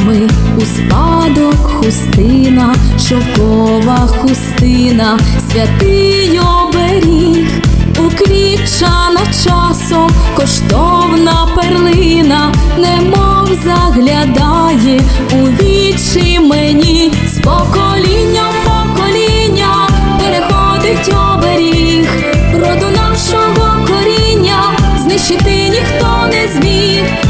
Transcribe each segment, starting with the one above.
нами у спадок хустина, шовкова хустина, святий оберіг, уквічана часом, коштовна перлина, немов заглядає у вічі мені. З покоління в покоління переходить оберіг, роду нашого коріння, знищити ніхто не зміг.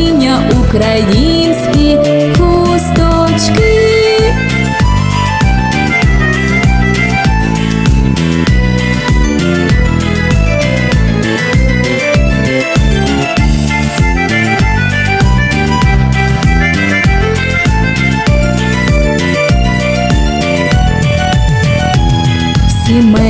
творіння, українські хусточки. В сімейних